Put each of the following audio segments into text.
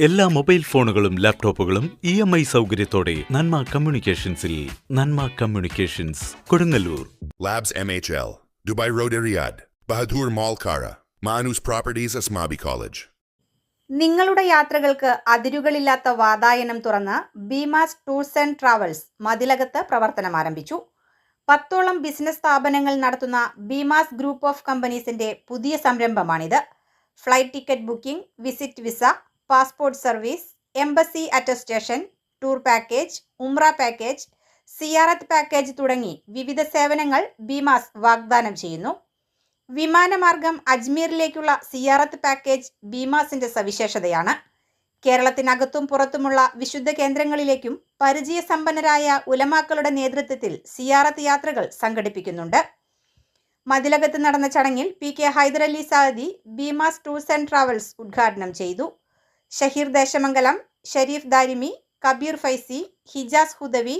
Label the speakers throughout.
Speaker 1: എല്ലാ മൊബൈൽ ഫോണുകളും ലാപ്ടോപ്പുകളും ഇ എം ഐ സൗകര്യത്തോടെ Nanma കമ്മ്യൂണിക്കേഷൻസിൽ Nanma communications Kodungallur.
Speaker 2: Labs MHL Dubai road Riyadh, Bahadur മോൾ കാറ മാനൂസ് പ്രോപ്പർട്ടീസ് അസ്മാബി കോളേജ്
Speaker 3: നിങ്ങളുടെ യാത്രകൾക്ക് അതിരുകളില്ലാത്ത വാതായനം തുറന്ന് ബീമാസ് ടൂർസ് ആൻഡ് ട്രാവൽസ് മതിലകത്ത് പ്രവർത്തനം ആരംഭിച്ചു. പത്തോളം ബിസിനസ് സ്ഥാപനങ്ങൾ നടത്തുന്ന ബീമാസ് ഗ്രൂപ്പ് ഓഫ് കമ്പനീസിന്റെ പുതിയ സംരംഭമാണിത്. Flight ticket booking visit visa passport service embassy attestation tour package ഉംറ പാക്കേജ് സിയാറത്ത് പാക്കേജ് തുടങ്ങി വിവിധ സേവനങ്ങൾ ബീമാസ് വാഗ്ദാനം ചെയ്യുന്നു. വിമാനമാർഗം അജ്മീറിലേക്കുള്ള സിയാറത്ത് പാക്കേജ് ബീമാസിന്റെ സവിശേഷതയാണ്. കേരളത്തിനകത്തും പുറത്തുമുള്ള വിശുദ്ധ കേന്ദ്രങ്ങളിലേക്കും പരിചയസമ്പന്നരായ ഉലമാക്കളുടെ നേതൃത്വത്തിൽ സിയാറത്ത് യാത്രകൾ സംഘടിപ്പിക്കുന്നുണ്ട്. മതിലകത്ത് നടന്ന ചടങ്ങിൽ P K Hyderali Sadi Beemas tours and travels ഉദ്ഘാടനം ചെയ്തു. Shaheer Desamangalam Sharif Darimi Kabir Faizy Hijas Hudawi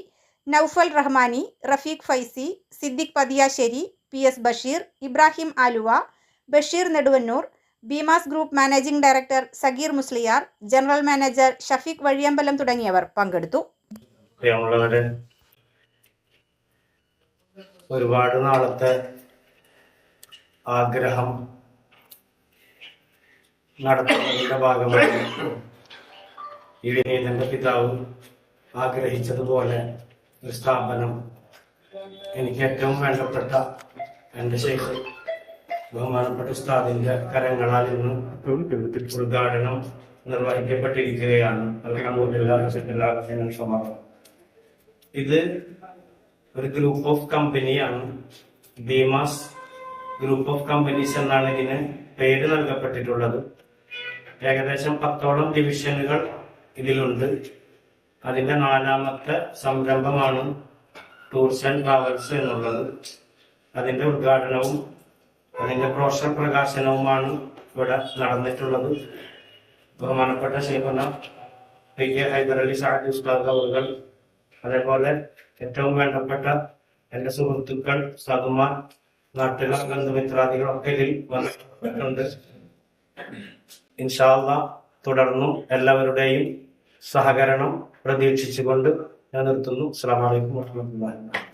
Speaker 3: Noufal Rahmani Rafeeq Faizy Siddique Pathiyassery P S Basheer Ibrahim Aluva Basheer Neduvannur Beemas group managing director Sageer Musliyar general manager Shafeeq Vazhiyambalam തുടങ്ങിയവർ പങ്കെടുത്തു.
Speaker 4: ഒരുപാട് നാളത്തെ ആഗ്രഹം നടത്തുന്നതിന്റെ ഭാഗമായി ഇതിനെ തന്റെ പിതാവ് ആഗ്രഹിച്ചതുപോലെ ഒരു സ്ഥാപനം എനിക്ക് ഏറ്റവും വേണ്ടപ്പെട്ട എന്റെ ശേഷം ബഹുമാനപ്പെട്ട ഉസ്താദിന്റെ കരങ്ങളാൽ ഇന്ന് ഉദ്ഘാടനം നിർവഹിക്കപ്പെട്ടിരിക്കുകയാണ്. ഇത് ഒരു ഗ്രൂപ്പ് ഓഫ് കമ്പനിയാണ് ബീമാസ് ഗ്രൂപ്പ് ഓഫ് കമ്പനീസ് എന്നാണ് ഇതിന് പേര് നൽകപ്പെട്ടിട്ടുള്ളത്. ഏകദേശം പത്തോളം ഡിവിഷനുകൾ ഇതിലുണ്ട്. അതിന്റെ നാലാമത്തെ സംരംഭമാണ് ടൂർസ് ആൻഡ് ട്രാവൽസ് എന്നുള്ളത്. അതിന്റെ ഉദ്ഘാടനവും അതിന്റെ പ്രോഷർ പ്രകാശനവുമാണ് ഇവിടെ നടന്നിട്ടുള്ളത്. ബഹുമാനപ്പെട്ട ശേഖന പി കെ ഹൈദരലി സാഹിബ് ഉസ്താദ് അവറുകൾ അതേപോലെ ഏറ്റവും വേണ്ടപ്പെട്ട എന്റെ സുഹൃത്തുക്കൾ സതുമാർ നാട്ടുകാർ ബന്ധുമിത്രാദികളൊക്കെ ഇതിൽ വന്നിട്ടുണ്ട്. ഇൻഷാല്ല തുടർന്നും എല്ലാവരുടെയും സഹകരണം പ്രതീക്ഷിച്ചുകൊണ്ട് ഞാൻ നിർത്തുന്നു. അസ്സാം വലൈക്കും വാഹമത്തുള്ളാഹി